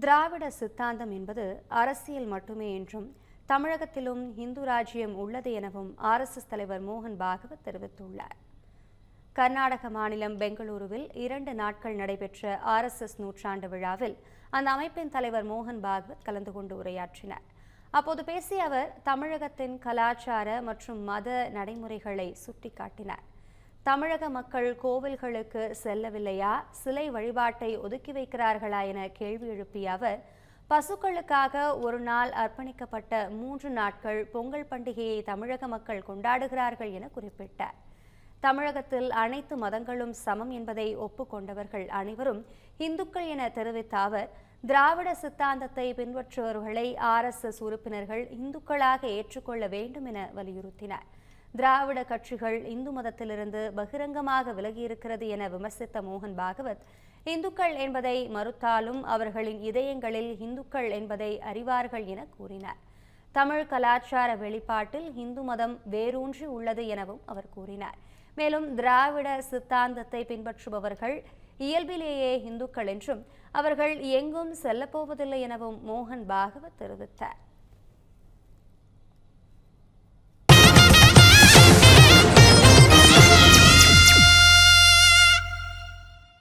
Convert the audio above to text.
திராவிட சித்தாந்தம் என்பது அரசியல் மட்டுமே என்றும் தமிழகத்திலும் இந்து ராஜ்யம் உள்ளது எனவும் ஆர்எஸ்எஸ் தலைவர் மோகன் பாகவத் தெரிவித்துள்ளார். கர்நாடக மாநிலம் பெங்களூருவில் இரண்டு நாட்கள் நடைபெற்ற ஆர்எஸ்எஸ் நூற்றாண்டு விழாவில் அந்த அமைப்பின் தலைவர் மோகன் பாகவத் கலந்து கொண்டு உரையாற்றினார். அப்போது பேசிய அவர் தமிழகத்தின் கலாச்சார மற்றும் மத நடைமுறைகளை சுட்டிக்காட்டினார். தமிழக மக்கள் கோவில்களுக்கு செல்லவில்லையா? சிலை வழிபாட்டை ஒதுக்கி வைக்கிறார்களா என கேள்வி எழுப்பிய அவர் பசுக்களுக்காக ஒரு நாள் அர்ப்பணிக்கப்பட்ட மூன்று நாட்கள் பொங்கல் பண்டிகையை தமிழக மக்கள் கொண்டாடுகிறார்கள் என குறிப்பிட்டார். தமிழகத்தில் அனைத்து மதங்களும் சமம் என்பதை ஒப்புக்கொண்டவர்கள் அனைவரும் இந்துக்கள் என தெரிவித்த அவர் திராவிட சித்தாந்தத்தை பின்பற்றுபவர்களை ஆர்எஸ்எஸ் உறுப்பினர்கள் இந்துக்களாக ஏற்றுக்கொள்ள வேண்டும் என வலியுறுத்தினார். திராவிட கட்சிகள் இந்து மதத்திலிருந்து பகிரங்கமாக விலகியிருக்கிறது என விமர்சித்த மோகன் பாகவத் இந்துக்கள் என்பதை மறுத்தாலும் அவர்களின் இதயங்களில் இந்துக்கள் என்பதை அறிவார்கள் என கூறினார். தமிழ் கலாச்சார வெளிப்பாட்டில் இந்து மதம் வேரூன்றி உள்ளது எனவும் அவர் கூறினார். மேலும் திராவிட சித்தாந்தத்தை பின்பற்றுபவர்கள் இயல்பிலேயே இந்துக்கள் என்றும் அவர்கள் எங்கும் செல்லப்போவதில்லை எனவும் மோகன் பாகவத் தெரிவித்தார்.